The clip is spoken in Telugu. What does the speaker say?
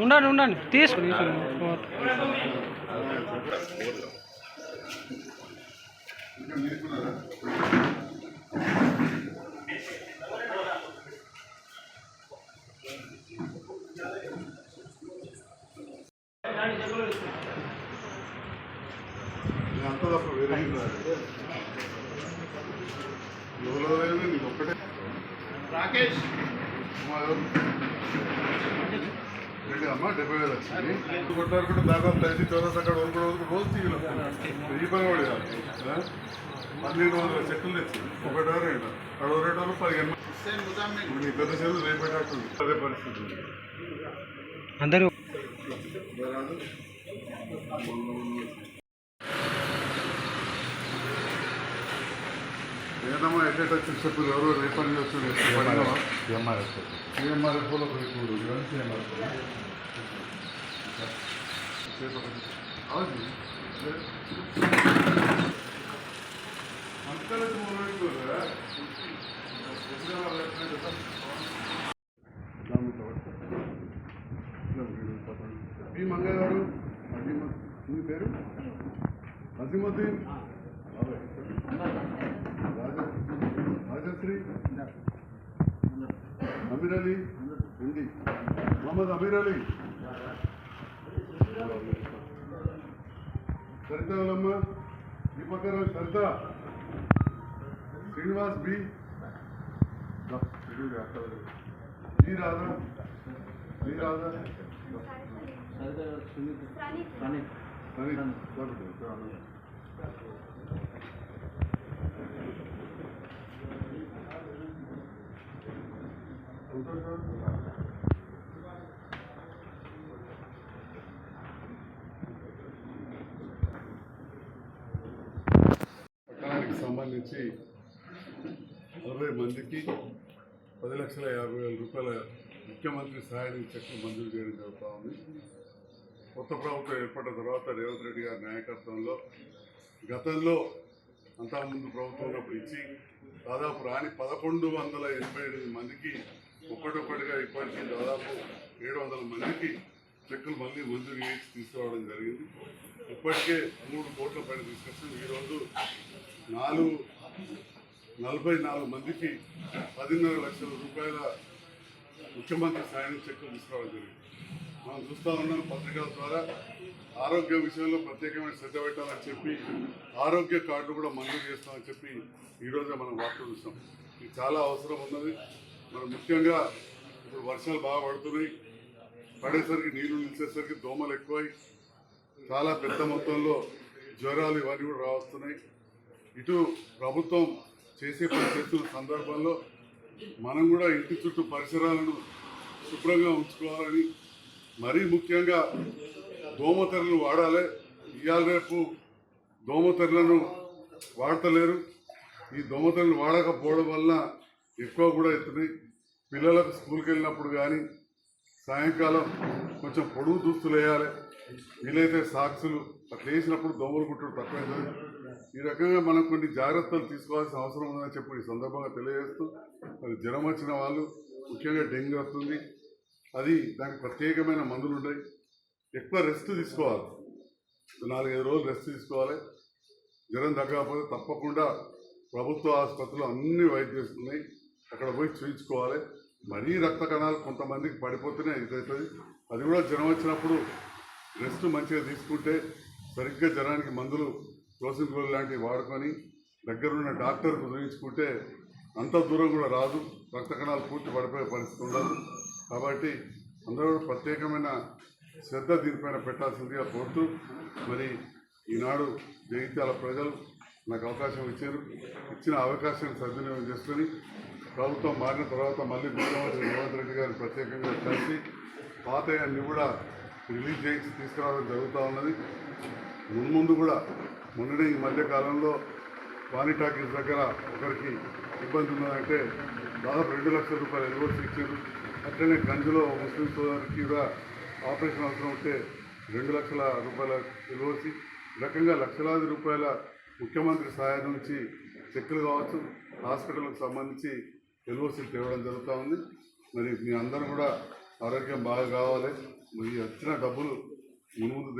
ఉండండి ఉండండి. తీసుకుని ఇంకా అంతా తప్ప వేరే నీకు ఒక్కటే. రాకేష్. అమ్మా, డెబ్బై వేలు వచ్చింది. కొట్టారు కూడా దాదాపు చౌరస్ అక్కడ వరకు రోజు రోజు తీగలు ఈ పని కూడా కాదు. పన్నెండు వందల చెట్లు తెచ్చి ఒకటో రెండు? అక్కడ రెండు పదిహేను హుస్సేన్ ముజామిన్ మీ పెద్ద చెల్లు రేపేటట్టుంది అదే పరిస్థితి. ఉంది. అందరూ రాదు. ఏదమ్మా ఎట్లా వచ్చి చెప్పు ఎవరు రేపని వస్తుంది సిఎంఆర్ఎఫ్లో ఇప్పుడు సిఎంఆర్ఎఫ్ అవును అంతలో మొదలెట్టుకోరా మీ మంగళవారు మీ పేరు అజిముద్దీన్ రాజ- అమీర్ అలీ హిందీ మొహమ్మద్ అమీర్ అలీ సరిత వాళ్ళమ్మ Deepakarao Saritha Srinivas B B Radha B Radha సరే సంబంధించి అరవై మందికి పది లక్షల యాభై వేల రూపాయల ముఖ్యమంత్రి సహాయానికి చెక్కు మంజూరు చేయడం జరుగుతూ ఉంది. కొత్త ప్రభుత్వం ఏర్పడిన తర్వాత రేవంత్ రెడ్డి గారి నాయకత్వంలో గతంలో అంతకుముందు ప్రభుత్వం ఉన్నప్పుడు ఇచ్చి దాదాపు రాని పదకొండు వందల ఎనభై ఎనిమిది మందికి ఒక్కటొక్కటిగా ఇప్పటికీ దాదాపు ఏడు వందల మందికి చెక్కులు మళ్ళీ మంజూరు చేసి తీసుకురావడం జరిగింది. ఇప్పటికే మూడు కోట్ల పైన తీసుకొచ్చి ఈరోజు నాలుగు నలభై నాలుగు మందికి పదిన్నర లక్షల రూపాయల ముఖ్యమంత్రి సాయం చెక్కులు తీసుకురావడం జరిగింది. మనం చూస్తూ ఉన్నాం పత్రికల ద్వారా ఆరోగ్య విషయంలో ప్రత్యేకమైన శ్రద్ధ పెట్టాలని చెప్పి ఆరోగ్య కార్డు కూడా మంజూరు చేస్తామని చెప్పి ఈరోజు మనం వార్తలు చూస్తాం ఇది చాలా అవసరం ఉన్నది. మనం ముఖ్యంగా ఇప్పుడు వర్షాలు బాగా పడుతున్నాయి. పడేసరికి నీళ్ళు నిలిచేసరికి దోమలు ఎక్కువై చాలా పెద్ద మొత్తంలో జ్వరాలు ఇవన్నీ కూడా రావస్తున్నాయి. ఇటు ప్రభుత్వం చేసే పని చేస్తున్న సందర్భంలో మనం కూడా ఇంటి చుట్టూ పరిసరాలను శుభ్రంగా ఉంచుకోవాలని మరీ ముఖ్యంగా దోమతెరలు వాడాలి. ఇవాళ రేపు దోమతెరలను వాడతలేరు. ఈ దోమతెరలు వాడకపోవడం వల్ల ఎక్కువ కూడా ఎత్తున్నాయి పిల్లలకు స్కూల్కి వెళ్ళినప్పుడు కానీ సాయంకాలం కొంచెం పొడుగు దుస్తులు వేయాలి. వీలైతే సాక్సులు అట్లా వేసినప్పుడు దోమలు కుట్టడం తక్కువైంది ఈ రకంగా మనం కొన్ని జాగ్రత్తలు తీసుకోవాల్సిన అవసరం ఉందని చెప్పి ఈ సందర్భంగా తెలియజేస్తూ మరి జ్వరం వచ్చిన వాళ్ళు ముఖ్యంగా డెంగ్యూ వస్తుంది. అది దానికి ప్రత్యేకమైన మందులు ఉంటాయి. ఎక్కువ రెస్ట్ తీసుకోవాలి. నాలుగైదు రోజులు రెస్ట్ తీసుకోవాలి. జ్వరం తగ్గకపోతే తప్పకుండా ప్రభుత్వ ఆసుపత్రులు అన్ని వైద్యేస్తున్నాయి అక్కడ పోయి చూయించుకోవాలి. మరీ రక్త కణాలు కొంతమందికి పడిపోతూనే ఇదవుతుంది అది కూడా జ్వరం వచ్చినప్పుడు రెస్ట్ మంచిగా తీసుకుంటే సరిగ్గా జ్వరానికి మందులు క్లోసింగ్ గోల్ లాంటివి వాడుకొని దగ్గరున్న డాక్టర్ చూయించుకుంటే అంత దూరం కూడా రాదు. రక్త కణాలు పూర్తి పడిపోయే పరిస్థితి ఉండదు. కాబట్టి అందరూ ప్రత్యేకమైన శ్రద్ధ దీనిపైన పెట్టాల్సిందిగా కోరుతూ మరి ఈనాడు జగిత్యాల ప్రజలు నాకు అవకాశం ఇచ్చారు. ఇచ్చిన అవకాశాన్ని సద్వినియోగం చేసుకొని ప్రభుత్వం మారిన తర్వాత మళ్ళీ ముఖ్యమంత్రి రేవంత్ రెడ్డి గారిని ప్రత్యేకంగా కలిసి పాత అన్ని కూడా రిలీజ్ చేయించి తీసుకురావడం జరుగుతూ ఉన్నది. మున్ముందు కూడా మొన్ననే ఈ మధ్యకాలంలో వాణి టాకీస్ దగ్గర ఒకరికి ఇబ్బంది ఉన్నదంటే దాదాపు రెండు లక్షల రూపాయలు ఎల్వర్స్ ఇచ్చారు. అట్లనే గంజులో ముస్లిం సోదరికి కూడా ఆపరేషన్ అవసరం ఉంటే రెండు లక్షల రూపాయల ఎల్ఓసి రకంగా లక్షలాది రూపాయల ముఖ్యమంత్రి సహాయం నుంచి చెక్కులు కావచ్చు హాస్పిటల్కి సంబంధించి ఎల్ఓసి తేవడం జరుగుతూ ఉంది. మరి మీ అందరూ కూడా ఆరోగ్యం బాగా కావాలి. మరి వచ్చిన డబ్బులు మున్ముందు